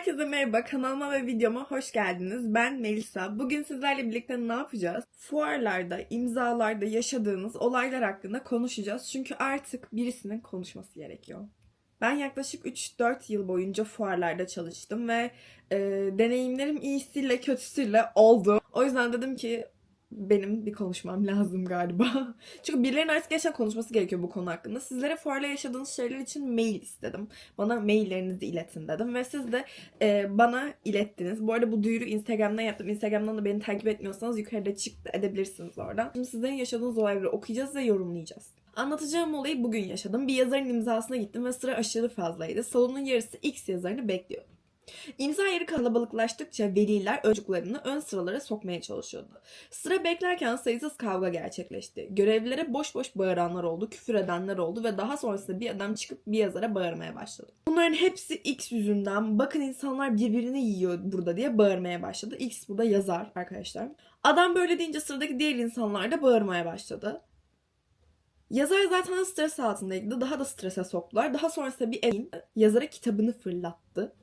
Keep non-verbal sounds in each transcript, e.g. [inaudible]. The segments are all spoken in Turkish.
Herkese merhaba, kanalıma ve videoma hoş geldiniz. Ben Melisa. Bugün sizlerle birlikte ne yapacağız? Fuarlarda, imzalarda yaşadığınız olaylar hakkında konuşacağız. Çünkü artık birisinin konuşması gerekiyor. Ben yaklaşık 3-4 yıl boyunca fuarlarda çalıştım ve e, deneyimlerim iyisiyle kötüsüyle oldu. O yüzden dedim ki benim bir konuşmam lazım galiba. [laughs] Çünkü birilerinin artık gerçekten konuşması gerekiyor bu konu hakkında. Sizlere fuarla yaşadığınız şeyler için mail istedim. Bana maillerinizi iletin dedim ve siz de e, bana ilettiniz. Bu arada bu duyuru Instagram'dan yaptım. Instagram'dan da beni takip etmiyorsanız yukarıda çıktı edebilirsiniz oradan. Şimdi sizlerin yaşadığınız olayları okuyacağız ve yorumlayacağız. Anlatacağım olayı bugün yaşadım. Bir yazarın imzasına gittim ve sıra aşırı fazlaydı. Salonun yarısı X yazarını bekliyordu. İmza yeri kalabalıklaştıkça veliler çocuklarını ön sıralara sokmaya çalışıyordu. Sıra beklerken sayısız kavga gerçekleşti. Görevlilere boş boş bağıranlar oldu, küfür edenler oldu ve daha sonrasında bir adam çıkıp bir yazara bağırmaya başladı. Bunların hepsi X yüzünden bakın insanlar birbirini yiyor burada diye bağırmaya başladı. X burada yazar arkadaşlar. Adam böyle deyince sıradaki diğer insanlar da bağırmaya başladı. Yazar zaten stres altındaydı. Daha da strese soktular. Daha sonrasında bir emin yazara kitabını fırlattı.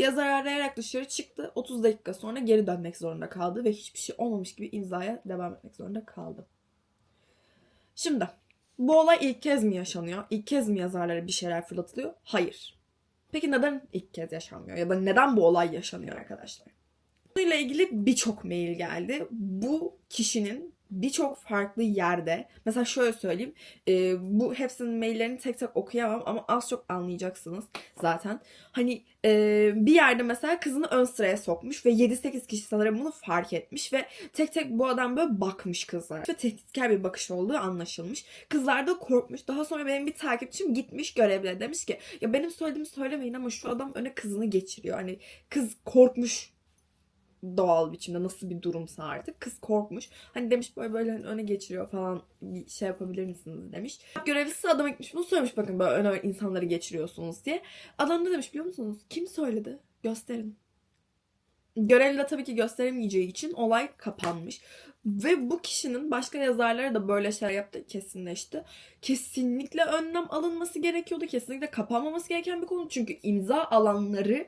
Yazar arayarak dışarı çıktı. 30 dakika sonra geri dönmek zorunda kaldı ve hiçbir şey olmamış gibi imzaya devam etmek zorunda kaldı. Şimdi bu olay ilk kez mi yaşanıyor? İlk kez mi yazarlara bir şeyler fırlatılıyor? Hayır. Peki neden ilk kez yaşanmıyor? Ya da neden bu olay yaşanıyor arkadaşlar? Bununla ilgili birçok mail geldi. Bu kişinin birçok farklı yerde mesela şöyle söyleyeyim e, bu hepsinin maillerini tek tek okuyamam ama az çok anlayacaksınız zaten. Hani e, bir yerde mesela kızını ön sıraya sokmuş ve 7-8 kişi sanırım bunu fark etmiş ve tek tek bu adam böyle bakmış kızlara. Ve tehditkar bir bakış olduğu anlaşılmış. Kızlar da korkmuş. Daha sonra benim bir takipçim gitmiş görevle demiş ki ya benim söylediğimi söylemeyin ama şu adam öne kızını geçiriyor. Hani kız korkmuş doğal biçimde nasıl bir durumsa artık kız korkmuş. Hani demiş böyle böyle hani öne geçiriyor falan bir şey yapabilir misiniz demiş. Görevlisi adama gitmiş bunu söylemiş bakın böyle öne insanları geçiriyorsunuz diye. Adam da demiş biliyor musunuz kim söyledi gösterin. Görevli de tabii ki gösteremeyeceği için olay kapanmış. Ve bu kişinin başka yazarları da böyle şeyler yaptı kesinleşti. Kesinlikle önlem alınması gerekiyordu. Kesinlikle kapanmaması gereken bir konu. Çünkü imza alanları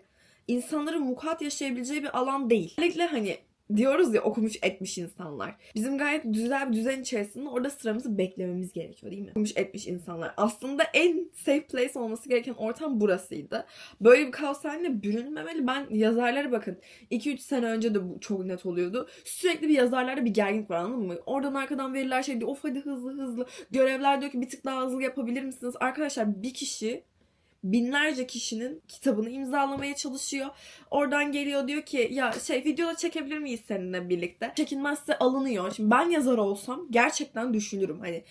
insanların mukat yaşayabileceği bir alan değil. Özellikle hani diyoruz ya okumuş etmiş insanlar. Bizim gayet güzel bir düzen içerisinde orada sıramızı beklememiz gerekiyor değil mi? Okumuş etmiş insanlar. Aslında en safe place olması gereken ortam burasıydı. Böyle bir kaos haline bürünmemeli. Ben yazarlara bakın. 2-3 sene önce de bu çok net oluyordu. Sürekli bir yazarlarda bir gerginlik var anladın mı? Oradan arkadan veriler şey diyor. Of hadi hızlı hızlı. Görevler diyor ki bir tık daha hızlı yapabilir misiniz? Arkadaşlar bir kişi binlerce kişinin kitabını imzalamaya çalışıyor. Oradan geliyor diyor ki ya şey videoda çekebilir miyiz seninle birlikte? Çekilmezse alınıyor. Şimdi ben yazar olsam gerçekten düşünürüm. Hani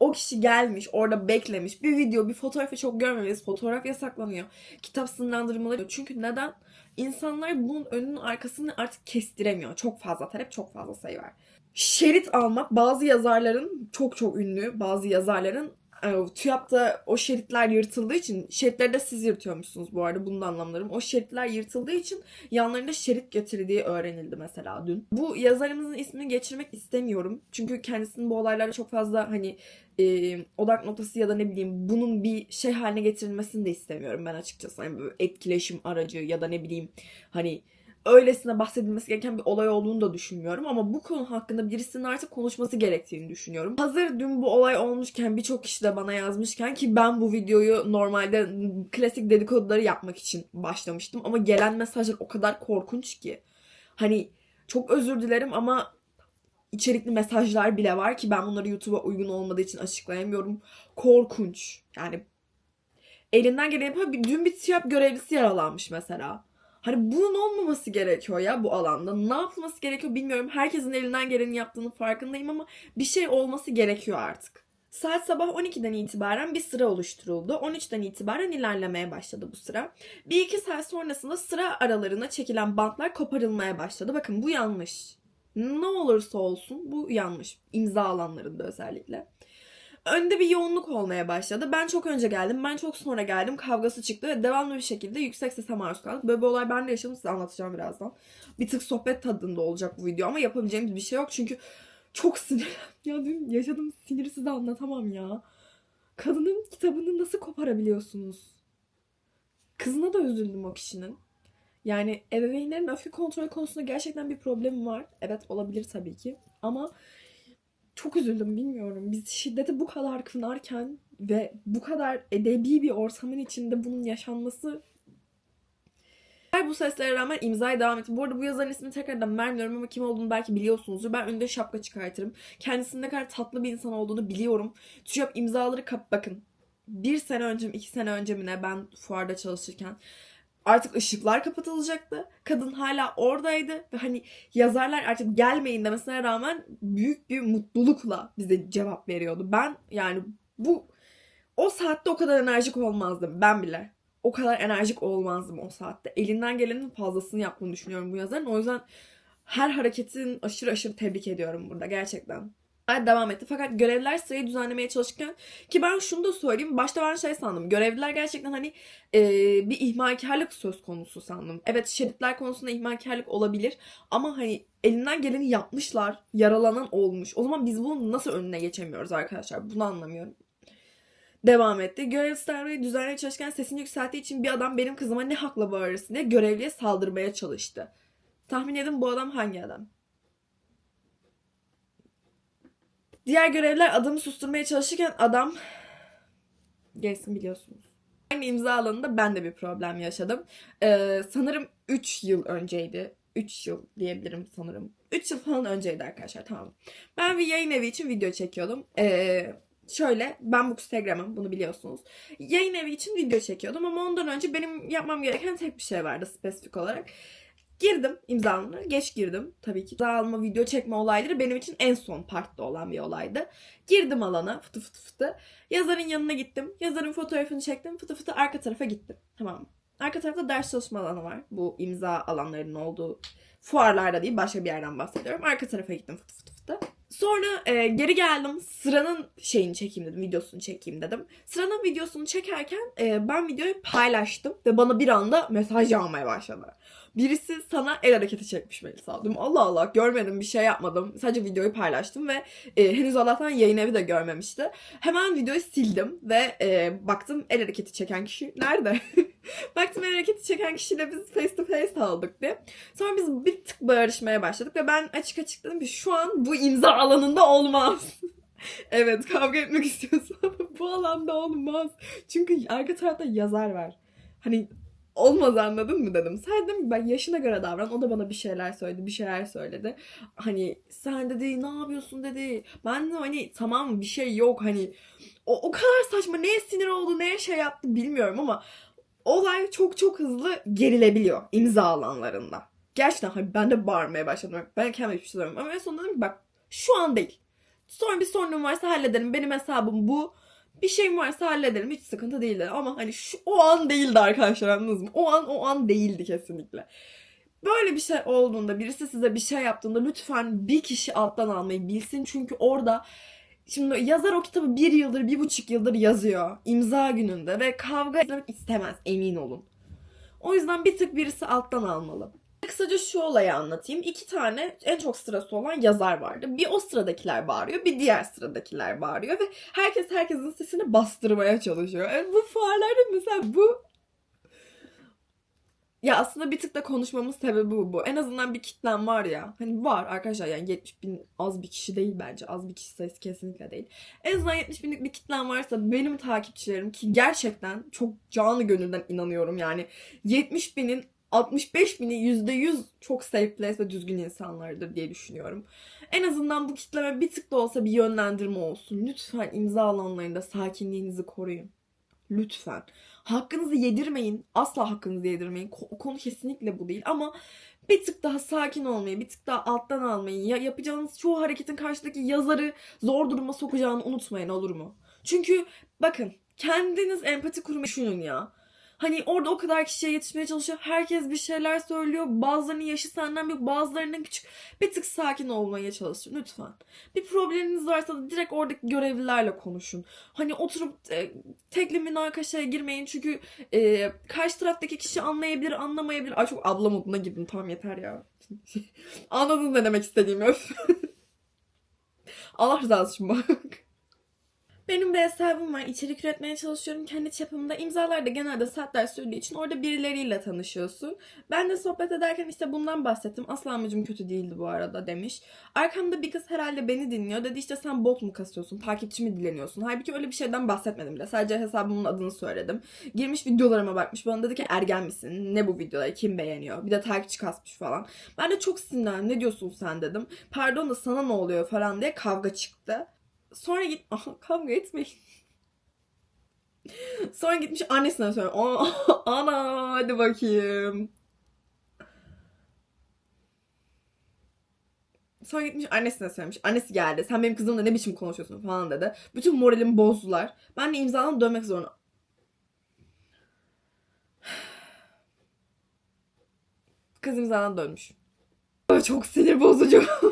o kişi gelmiş, orada beklemiş. Bir video, bir fotoğrafı çok görmemeliyiz. Fotoğraf yasaklanıyor. Kitap sınırlandırmaları. Çünkü neden? İnsanlar bunun önünün arkasını artık kestiremiyor. Çok fazla talep, çok fazla sayı var. Şerit almak bazı yazarların çok çok ünlü bazı yazarların TÜYAP'ta o şeritler yırtıldığı için şeritleri de siz yırtıyormuşsunuz bu arada bunun anlamlarım. O şeritler yırtıldığı için yanlarında şerit getirdiği öğrenildi mesela dün. Bu yazarımızın ismini geçirmek istemiyorum. Çünkü kendisinin bu olaylarda çok fazla hani e, odak noktası ya da ne bileyim bunun bir şey haline getirilmesini de istemiyorum ben açıkçası. Hani etkileşim aracı ya da ne bileyim hani öylesine bahsedilmesi gereken bir olay olduğunu da düşünmüyorum ama bu konu hakkında birisinin artık konuşması gerektiğini düşünüyorum. Hazır dün bu olay olmuşken birçok kişi de bana yazmışken ki ben bu videoyu normalde klasik dedikoduları yapmak için başlamıştım ama gelen mesajlar o kadar korkunç ki. Hani çok özür dilerim ama içerikli mesajlar bile var ki ben bunları YouTube'a uygun olmadığı için açıklayamıyorum. Korkunç. Yani elinden geleni yapıyor. Dün bir TİAP görevlisi yaralanmış mesela. Hani bunun olmaması gerekiyor ya bu alanda. Ne yapılması gerekiyor bilmiyorum. Herkesin elinden geleni yaptığını farkındayım ama bir şey olması gerekiyor artık. Saat sabah 12'den itibaren bir sıra oluşturuldu. 13'ten itibaren ilerlemeye başladı bu sıra. Bir iki saat sonrasında sıra aralarına çekilen bantlar koparılmaya başladı. Bakın bu yanlış. Ne olursa olsun bu yanlış. İmza alanlarında özellikle. Önde bir yoğunluk olmaya başladı. Ben çok önce geldim, ben çok sonra geldim. Kavgası çıktı ve devamlı bir şekilde yüksek sese maruz kaldık. Böyle bir olay ben de yaşadım size anlatacağım birazdan. Bir tık sohbet tadında olacak bu video ama yapabileceğimiz bir şey yok. Çünkü çok sinir. [laughs] Ya dün yaşadığım siniri size anlatamam ya. Kadının kitabını nasıl koparabiliyorsunuz? Kızına da üzüldüm o kişinin. Yani ebeveynlerin öfke kontrol konusunda gerçekten bir problemi var. Evet olabilir tabii ki. Ama çok üzüldüm bilmiyorum. Biz şiddete bu kadar kınarken ve bu kadar edebi bir ortamın içinde bunun yaşanması ben bu seslere rağmen imzaya devam ettim. Bu arada bu yazarın ismini tekrardan vermiyorum ama kim olduğunu belki biliyorsunuzdur. Ben önünde şapka çıkartırım. Kendisinin ne kadar tatlı bir insan olduğunu biliyorum. TÜYAP imzaları kap bakın. Bir sene önce mi, iki sene önce mi ne ben fuarda çalışırken artık ışıklar kapatılacaktı. Kadın hala oradaydı ve hani yazarlar artık gelmeyin demesine rağmen büyük bir mutlulukla bize cevap veriyordu. Ben yani bu o saatte o kadar enerjik olmazdım ben bile. O kadar enerjik olmazdım o saatte. Elinden gelenin fazlasını yaptığını düşünüyorum bu yazarın. O yüzden her hareketin aşırı aşırı tebrik ediyorum burada gerçekten. Devam etti. Fakat görevliler sırayı düzenlemeye çalışırken ki ben şunu da söyleyeyim. Başta ben şey sandım. Görevliler gerçekten hani e, bir ihmalkarlık söz konusu sandım. Evet şeritler konusunda ihmalkarlık olabilir. Ama hani elinden geleni yapmışlar. Yaralanan olmuş. O zaman biz bunun nasıl önüne geçemiyoruz arkadaşlar? Bunu anlamıyorum. Devam etti. Görev serveyi düzenlemeye çalışırken sesini yükselttiği için bir adam benim kızıma ne hakla bağırırsın diye görevliye saldırmaya çalıştı. Tahmin edin bu adam hangi adam? Diğer görevler adamı susturmaya çalışırken adam gelsin biliyorsunuz. Aynı imza alanında ben de bir problem yaşadım. Ee, sanırım 3 yıl önceydi. 3 yıl diyebilirim sanırım. 3 yıl falan önceydi arkadaşlar tamam. Ben bir yayın evi için video çekiyordum. Ee, şöyle ben bu Instagram'ım bunu biliyorsunuz. Yayın evi için video çekiyordum ama ondan önce benim yapmam gereken tek bir şey vardı spesifik olarak. Girdim imzalarına. Geç girdim. Tabii ki imza alma, video çekme olayları benim için en son partta olan bir olaydı. Girdim alana fıtı fıtı fıtı. Yazarın yanına gittim. Yazarın fotoğrafını çektim. Fıtı fıtı arka tarafa gittim. Tamam? Arka tarafta ders çalışma alanı var. Bu imza alanlarının olduğu fuarlarda değil başka bir yerden bahsediyorum. Arka tarafa gittim fıtı fıtı fıtı. Sonra e, geri geldim. Sıranın şeyini çekeyim dedim. Videosunu çekeyim dedim. Sıranın videosunu çekerken e, ben videoyu paylaştım. Ve bana bir anda mesaj yağmaya başladı. Birisi sana el hareketi çekmiş Melisa. Dedim Allah Allah görmedim bir şey yapmadım. Sadece videoyu paylaştım ve e, henüz Allah'tan yayın evi de görmemişti. Hemen videoyu sildim ve e, baktım el hareketi çeken kişi nerede? [laughs] baktım el hareketi çeken kişiyle biz face to face aldık diye. Sonra biz bir tık bağırışmaya başladık ve ben açık açık dedim ki şu an bu imza alanında olmaz. [laughs] evet kavga etmek [laughs] istiyorsan bu alanda olmaz. Çünkü arka tarafta yazar var. Hani olmaz anladın mı dedim. Sen dedim ben yaşına göre davran. O da bana bir şeyler söyledi, bir şeyler söyledi. Hani sen dedi ne yapıyorsun dedi. Ben de hani tamam bir şey yok hani o, o kadar saçma neye sinir oldu neye şey yaptı bilmiyorum ama olay çok çok hızlı gerilebiliyor imza alanlarında. Gerçekten hani ben de bağırmaya başladım. Ben kendime hiçbir şey söylemiyorum. Ama en sonunda dedim ki bak şu an değil. Sonra bir sorunum varsa hallederim. Benim hesabım bu bir şeyim varsa hallederim. Hiç sıkıntı değildi. Ama hani şu o an değildi arkadaşlar anladınız mı? O an o an değildi kesinlikle. Böyle bir şey olduğunda birisi size bir şey yaptığında lütfen bir kişi alttan almayı bilsin. Çünkü orada şimdi yazar o kitabı bir yıldır, bir buçuk yıldır yazıyor. imza gününde ve kavga etmek istemez emin olun. O yüzden bir tık birisi alttan almalı. Kısaca şu olayı anlatayım. İki tane en çok sırası olan yazar vardı. Bir o sıradakiler bağırıyor, bir diğer sıradakiler bağırıyor ve herkes herkesin sesini bastırmaya çalışıyor. Yani bu fuarlarda mesela bu ya aslında bir tık da konuşmamın sebebi bu. bu. En azından bir kitlem var ya. Hani var arkadaşlar yani 70 bin az bir kişi değil bence. Az bir kişi sayısı kesinlikle değil. En azından 70 binlik bir kitlem varsa benim takipçilerim ki gerçekten çok canı gönülden inanıyorum yani. 70 binin 65 bini %100 çok place ve düzgün insanlardır diye düşünüyorum. En azından bu kitleme bir tık da olsa bir yönlendirme olsun. Lütfen imza alanlarında sakinliğinizi koruyun. Lütfen. Hakkınızı yedirmeyin. Asla hakkınızı yedirmeyin. Ko- konu kesinlikle bu değil ama bir tık daha sakin olmayı, bir tık daha alttan almayı, ya yapacağınız çoğu hareketin karşıdaki yazarı zor duruma sokacağını unutmayın olur mu? Çünkü bakın kendiniz empati kurmayı düşünün ya. Hani orada o kadar kişiye yetişmeye çalışıyor. Herkes bir şeyler söylüyor. Bazılarının yaşı senden büyük, bazılarının küçük. Bir tık sakin olmaya çalışın lütfen. Bir probleminiz varsa da direkt oradaki görevlilerle konuşun. Hani oturup e, tekli münakaşaya girmeyin. Çünkü e, karşı taraftaki kişi anlayabilir, anlamayabilir. Ay çok abla moduna girdim. Tamam yeter ya. [laughs] Anladın ne demek istediğimi öf. [laughs] Allah rızası için bak. Benim bir hesabım var. İçerik üretmeye çalışıyorum kendi çapımda. İmzalar da genelde saatler sürdüğü için orada birileriyle tanışıyorsun. Ben de sohbet ederken işte bundan bahsettim. Asla amacım kötü değildi bu arada demiş. Arkamda bir kız herhalde beni dinliyor. Dedi işte sen bot mu kasıyorsun? Takipçi mi dileniyorsun? Halbuki öyle bir şeyden bahsetmedim bile. Sadece hesabımın adını söyledim. Girmiş videolarıma bakmış. Bana dedi ki ergen misin? Ne bu videoları? Kim beğeniyor? Bir de takipçi kasmış falan. Ben de çok sinirlendim. Ne diyorsun sen dedim. Pardon da sana ne oluyor falan diye kavga çıktı. Sonra git [laughs] kavga etmeyin. Sonra gitmiş annesine söylüyor. "Aa, [laughs] Ana hadi bakayım. Sonra gitmiş annesine söylemiş. Annesi geldi. Sen benim kızımla ne biçim konuşuyorsun falan dedi. Bütün moralimi bozdular. Ben de imzadan dönmek zorunda. [sighs] Kız imzadan dönmüş. Çok sinir bozucu. [laughs]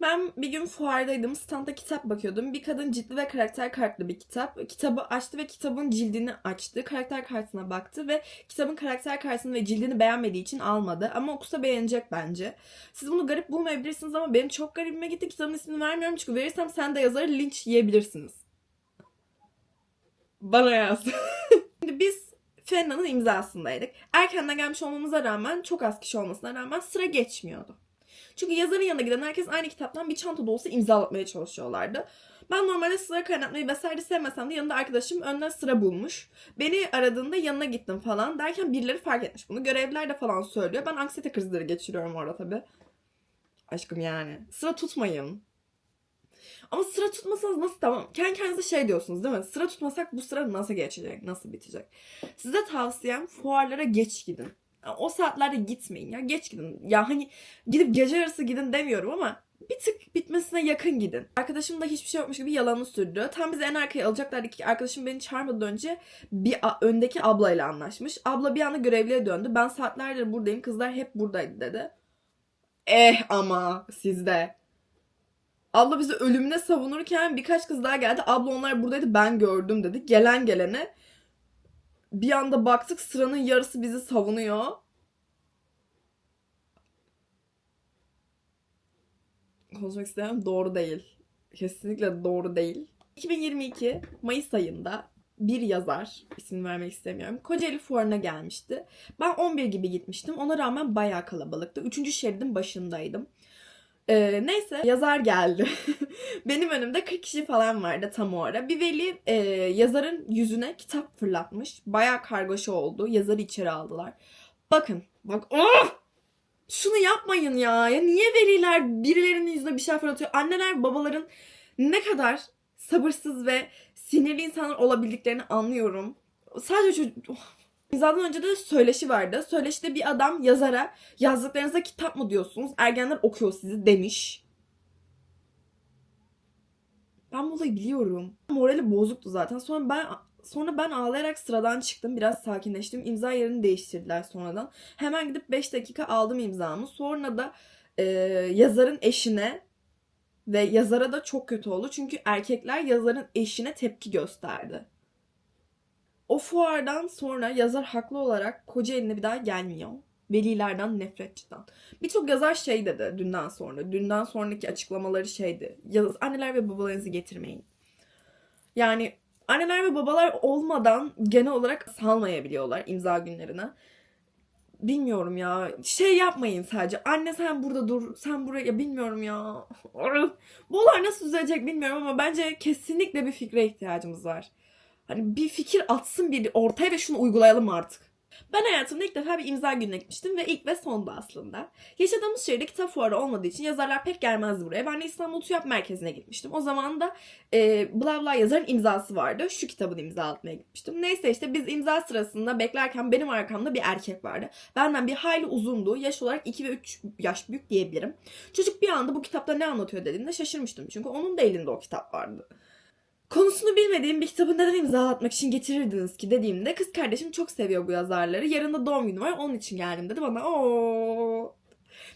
Ben bir gün fuardaydım. Standa kitap bakıyordum. Bir kadın ciltli ve karakter kartlı bir kitap. Kitabı açtı ve kitabın cildini açtı. Karakter kartına baktı ve kitabın karakter kartını ve cildini beğenmediği için almadı. Ama okusa beğenecek bence. Siz bunu garip bulmayabilirsiniz ama benim çok garibime gitti. Kitabın ismini vermiyorum çünkü verirsem sen de yazarı linç yiyebilirsiniz. Bana yaz. [laughs] Şimdi biz Fenna'nın imzasındaydık. Erkenden gelmiş olmamıza rağmen çok az kişi olmasına rağmen sıra geçmiyordu. Çünkü yazarın yanına giden herkes aynı kitaptan bir çanta dolusu imzalatmaya çalışıyorlardı. Ben normalde sıra kaynatmayı vesaire sevmesem de yanında arkadaşım önden sıra bulmuş. Beni aradığında yanına gittim falan derken birileri fark etmiş bunu. Görevliler de falan söylüyor. Ben anksiyete krizleri geçiriyorum orada tabii. Aşkım yani. Sıra tutmayın. Ama sıra tutmasanız nasıl tamam? Kendi kendinize şey diyorsunuz değil mi? Sıra tutmasak bu sıra nasıl geçecek? Nasıl bitecek? Size tavsiyem fuarlara geç gidin. O saatlerde gitmeyin ya. Geç gidin. Ya hani gidip gece yarısı gidin demiyorum ama bir tık bitmesine yakın gidin. Arkadaşım da hiçbir şey yokmuş gibi yalanı sürdü. Tam bizi en arkaya alacaklardı ki arkadaşım beni çağırmadan önce bir öndeki ablayla anlaşmış. Abla bir anda görevliye döndü. Ben saatlerdir buradayım. Kızlar hep buradaydı dedi. Eh ama sizde. Abla bizi ölümüne savunurken birkaç kız daha geldi. Abla onlar buradaydı ben gördüm dedi. Gelen gelene bir anda baktık sıranın yarısı bizi savunuyor. Konuşmak istemem doğru değil. Kesinlikle doğru değil. 2022 Mayıs ayında bir yazar, ismini vermek istemiyorum, Kocaeli Fuarı'na gelmişti. Ben 11 gibi gitmiştim. Ona rağmen bayağı kalabalıktı. Üçüncü şeridin başındaydım. Ee, neyse yazar geldi. [laughs] Benim önümde 40 kişi falan vardı tam o ara. Bir veli e, yazarın yüzüne kitap fırlatmış. Bayağı kargaşa oldu. Yazarı içeri aldılar. Bakın. Bak. Oh! Şunu yapmayın ya. Ya niye veliler birilerinin yüzüne bir şey fırlatıyor? Anneler babaların ne kadar sabırsız ve sinirli insanlar olabildiklerini anlıyorum. Sadece çocuk... Oh. İmzadan önce de söyleşi vardı. Söyleşide bir adam yazara yazdıklarınıza kitap mı diyorsunuz? Ergenler okuyor sizi demiş. Ben bu olayı biliyorum. Morali bozuktu zaten. Sonra ben sonra ben ağlayarak sıradan çıktım. Biraz sakinleştim. İmza yerini değiştirdiler sonradan. Hemen gidip 5 dakika aldım imzamı. Sonra da e, yazarın eşine ve yazara da çok kötü oldu. Çünkü erkekler yazarın eşine tepki gösterdi. O fuardan sonra yazar haklı olarak Kocaeli'ne bir daha gelmiyor. Velilerden nefret cidden. Birçok yazar şey dedi dünden sonra. Dünden sonraki açıklamaları şeydi. Yaz, anneler ve babalarınızı getirmeyin. Yani anneler ve babalar olmadan genel olarak salmayabiliyorlar imza günlerine. Bilmiyorum ya. Şey yapmayın sadece. Anne sen burada dur. Sen buraya ya bilmiyorum ya. [laughs] Bu olay nasıl düzelecek bilmiyorum ama bence kesinlikle bir fikre ihtiyacımız var. Hani bir fikir atsın bir ortaya ve şunu uygulayalım artık. Ben hayatımda ilk defa bir imza gününe gitmiştim ve ilk ve sonda aslında. Yaşadığımız şehirde kitap fuarı olmadığı için yazarlar pek gelmezdi buraya. Ben de İstanbul TÜYAP merkezine gitmiştim. O zaman da e, bla bla yazarın imzası vardı. Şu kitabın imza atmaya gitmiştim. Neyse işte biz imza sırasında beklerken benim arkamda bir erkek vardı. Benden bir hayli uzundu. Yaş olarak 2 ve 3 yaş büyük diyebilirim. Çocuk bir anda bu kitapta ne anlatıyor dediğinde şaşırmıştım. Çünkü onun da elinde o kitap vardı. Konusunu bilmediğim bir kitabı neden imza atmak için getirirdiniz ki dediğimde kız kardeşim çok seviyor bu yazarları. Yarın da doğum günü var onun için geldim dedi bana. Oo.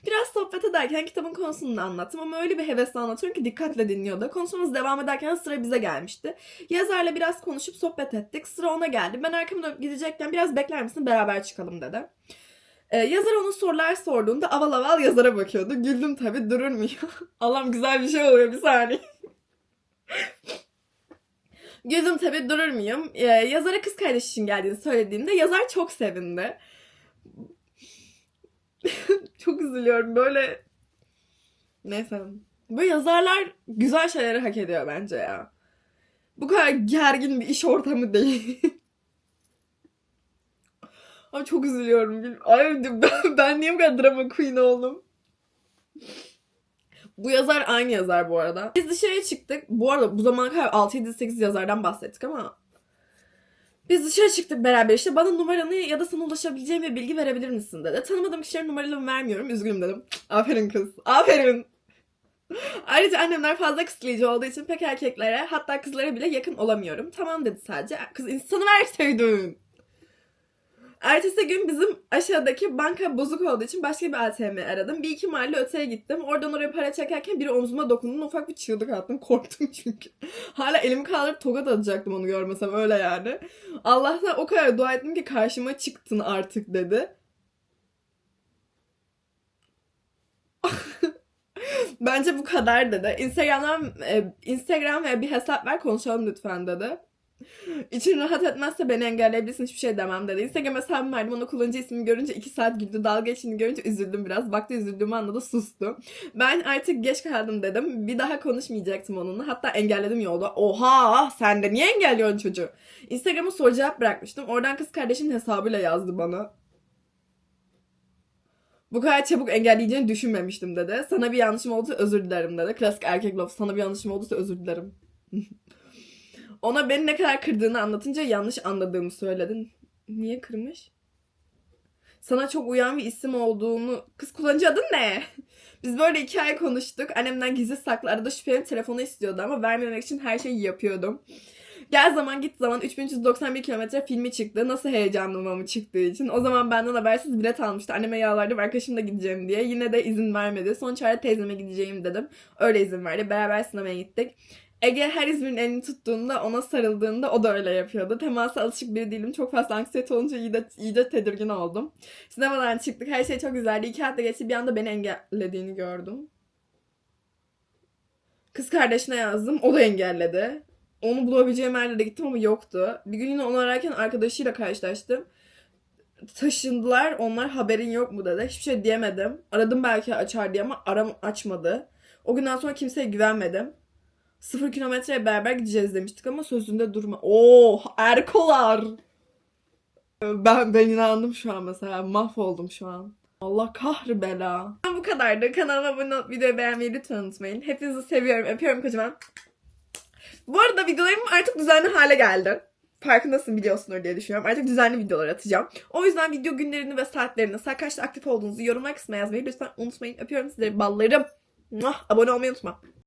Biraz sohbet ederken kitabın konusunu da anlattım ama öyle bir hevesle anlatıyorum ki dikkatle dinliyordu. Konuşmamız devam ederken sıra bize gelmişti. Yazarla biraz konuşup sohbet ettik. Sıra ona geldi. Ben arkamı dönüp gidecekken biraz bekler misin beraber çıkalım dedi. Ee, yazar ona sorular sorduğunda aval aval yazara bakıyordu. Güldüm tabii durur mu ya? [laughs] Allah'ım güzel bir şey oluyor bir saniye. Gözüm tabii durur muyum? Ee, yazara kız kardeş için geldiğini söylediğimde yazar çok sevindi. [laughs] çok üzülüyorum böyle. Neyse. Böyle yazarlar güzel şeyleri hak ediyor bence ya. Bu kadar gergin bir iş ortamı değil. [laughs] Ay çok üzülüyorum. Ay ben, ben niye bu kadar drama queen oldum? Bu yazar aynı yazar bu arada. Biz dışarıya çıktık. Bu arada bu zamana kadar 6-7-8 yazardan bahsettik ama biz dışarı çıktık beraber işte bana numaranı ya da sana ulaşabileceğim bir bilgi verebilir misin dedi. Tanımadığım kişilerin numaralarını vermiyorum. Üzgünüm dedim. Aferin kız. Aferin. Ayrıca annemler fazla kısıtlayıcı olduğu için pek erkeklere hatta kızlara bile yakın olamıyorum. Tamam dedi sadece. Kız insanı verseydin. Ertesi gün bizim aşağıdaki banka bozuk olduğu için başka bir ATM aradım. Bir iki mahalle öteye gittim. Oradan oraya para çekerken biri omzuma dokundu. Ufak bir çığlık attım. Korktum çünkü. [laughs] Hala elimi kaldırıp tokat atacaktım onu görmesem öyle yani. Allah'tan o kadar dua ettim ki karşıma çıktın artık dedi. [laughs] Bence bu kadar dedi. Instagram'dan e, Instagram ve bir hesap ver konuşalım lütfen dedi. İçin rahat etmezse beni engelleyebilirsin hiçbir şey demem dedi. Instagram hesabımı verdim onu kullanıcı ismini görünce 2 saat güldü. Dalga geçtiğini görünce üzüldüm biraz. Baktı üzüldüğümü anladı sustu. Ben artık geç kaldım dedim. Bir daha konuşmayacaktım onunla. Hatta engelledim yolda. Oha sen de niye engelliyorsun çocuğu? Instagram'a soru cevap bırakmıştım. Oradan kız kardeşimin hesabıyla yazdı bana. Bu kadar çabuk engelleyeceğini düşünmemiştim dedi. Sana bir yanlışım olduysa özür dilerim dedi. Klasik erkek lafı. Sana bir yanlışım olduysa özür dilerim. [laughs] Ona beni ne kadar kırdığını anlatınca yanlış anladığımı söyledin. Niye kırmış? Sana çok uyan bir isim olduğunu... Kız kullanıcı adın ne? [laughs] Biz böyle iki ay konuştuk. Annemden gizli saklı arada şüpheli telefonu istiyordu ama vermemek için her şeyi yapıyordum. Gel zaman git zaman 3391 kilometre filmi çıktı. Nasıl heyecanlanmamı çıktığı için. O zaman benden habersiz bilet almıştı. Anneme yalvardım arkadaşımla gideceğim diye. Yine de izin vermedi. Son çare teyzeme gideceğim dedim. Öyle izin verdi. Beraber sinemaya gittik. Ege her İzmir'in elini tuttuğunda ona sarıldığında o da öyle yapıyordu. Temasa alışık biri değilim. Çok fazla anksiyete olunca iyice, iyice tedirgin oldum. Sinemadan çıktık. Her şey çok güzeldi. İki hafta geçti. Bir anda beni engellediğini gördüm. Kız kardeşine yazdım. O da engelledi. Onu bulabileceğim yerlere gittim ama yoktu. Bir gün yine onu ararken arkadaşıyla karşılaştım. Taşındılar. Onlar haberin yok mu dedi. Hiçbir şey diyemedim. Aradım belki açar diye ama aram açmadı. O günden sonra kimseye güvenmedim. Sıfır kilometreye beraber gideceğiz demiştik ama sözünde durma. Oh Erkolar. Ben ben inandım şu an mesela. Mahvoldum şu an. Allah kahri bela. Bu kadardı. Kanalıma abone olup videoyu beğenmeyi lütfen unutmayın. Hepinizi seviyorum. Öpüyorum kocaman. Bu arada videolarım artık düzenli hale geldi. Farkındasın biliyorsunuz diye düşünüyorum. Artık düzenli videolar atacağım. O yüzden video günlerini ve saatlerini, saat aktif olduğunuzu yorumlar kısmına yazmayı lütfen unutmayın. Öpüyorum sizleri ballarım. Abone olmayı unutma.